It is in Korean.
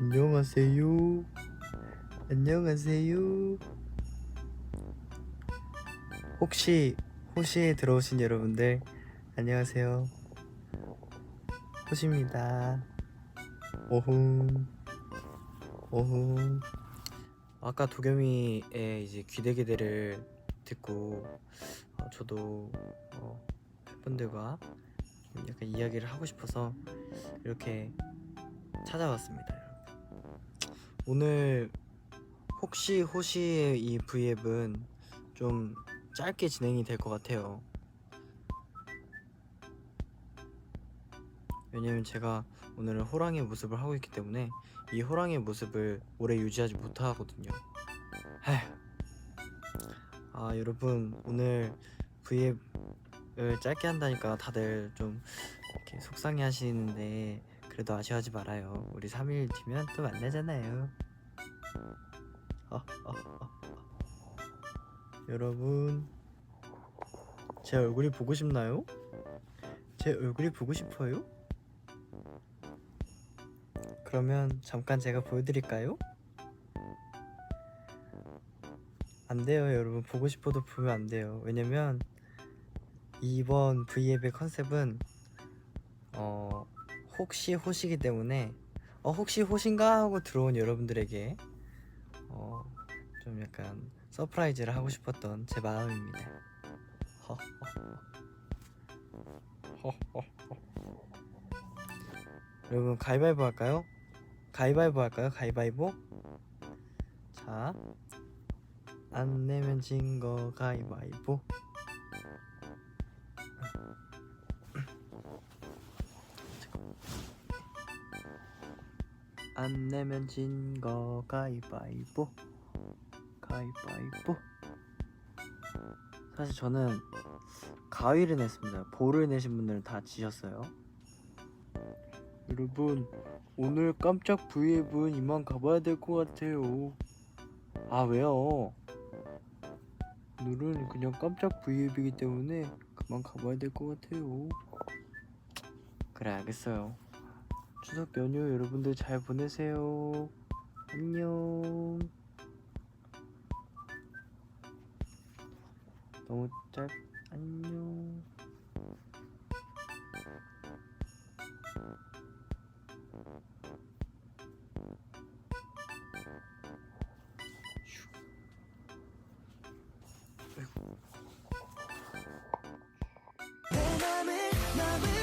안녕하세요. 안녕하세요. 혹시 호시에 들어오신 여러분들 안녕하세요. 호시입니다. 오훈 오훈 아까 도겸이의 이제 귀대기대를 듣고 어, 저도 어, 팬분들과 좀 약간 이야기를 하고 싶어서 이렇게 찾아왔습니다. 오늘 혹시 호시의 이 V앱은 좀 짧게 진행이 될 것 같아요. 왜냐면 제가 오늘은 호랑이의 모습을 하고 있기 때문에 이 호랑이의 모습을 오래 유지하지 못하거든요. 아 여러분 오늘 V앱을 짧게 한다니까 다들 좀 이렇게 속상해 하시는데 그래도 아쉬워하지 말아요. 우리 3일 뒤면 또 만나잖아요. 여러분 제 얼굴이 보고 싶나요? 제 얼굴이 보고 싶어요? 그러면 잠깐 제가 보여드릴까요? 안 돼요, 여러분. 보고 싶어도 보면 안 돼요. 왜냐면 이번 V앱의 컨셉은 어 혹시 호시기 때문에 어 혹시 호신가 하고 들어온 여러분들에게 어 좀 약간 서프라이즈를 하고 싶었던 제 마음입니다. 여러분 가위바위보 할까요? 가위바위보 할까요? 가위바위보? 자, 안 내면 진 거 가위바위보. 안 내면 진 거 가위바위보. 가위바위보. 사실 저는 가위를 냈습니다. 볼을 내신 분들은 다 지셨어요. 여러분 오늘 깜짝 브이앱은 이만 가봐야 될 것 같아요. 아 왜요? 오늘은 그냥 깜짝 브이앱이기 때문에 그만 가봐야 될 것 같아요. 그래 알겠어요. 추석 연휴 여러분들 잘 보내세요. 안녕. 너무 짧 안녕. 내 맘을 맘을